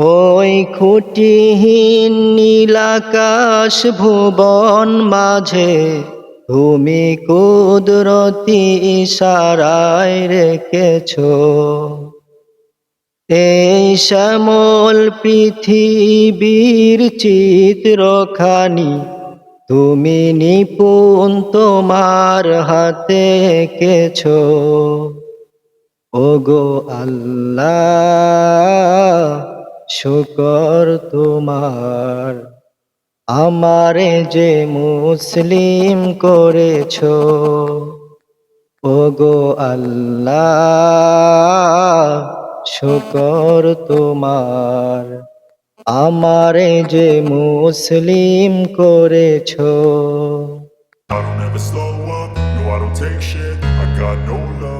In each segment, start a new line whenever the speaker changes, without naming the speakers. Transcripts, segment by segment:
ওই খুঁটিহীন নীলাকাশ ভুবন মাঝে তুমি কুদরতি ইশারায় রেখেছ। এই শ্যামল পৃথিবীর চিত্রখানি তুমি নিপুণ তোমার হাতে কেছ ওগো আল্লাহ শুকর তোমার আমারে যে মুসলিম করেছ ওগো আল্লাহ শুকর তোমার আমারে যে মুসলিম করেছ
I don't ever slow up, no I don't take shit I got no love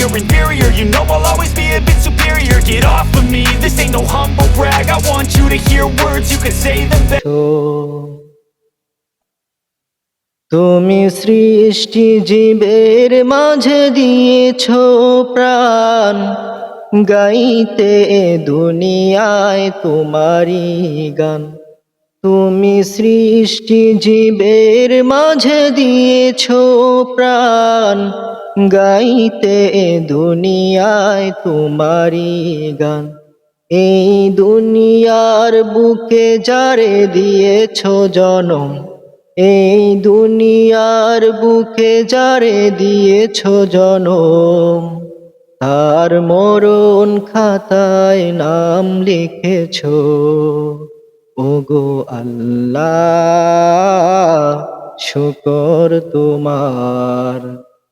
exterior Inferior, you know I'll always be a bit superior Get off of me, this ain't no humble brag I want you to hear words, you can say them better
তো তুমি সৃষ্টি জীবের মাঝে দিয়েছ প্রাণ গাইতে দুনিয়ায় তোমারি গান তুমি সৃষ্টি জীবের মাঝে দিয়েছ প্রাণ গাইতে দুনিয়ায় তোমারি গান। এই দুনিয়ার বুকে যারে দিয়েছ জনম, এই দুনিয়ার বুকে যারে দিয়েছ জনম, তার মরণ খাতায় নাম লিখেছ। ওগো আল্লাহ, শুকর তোমার।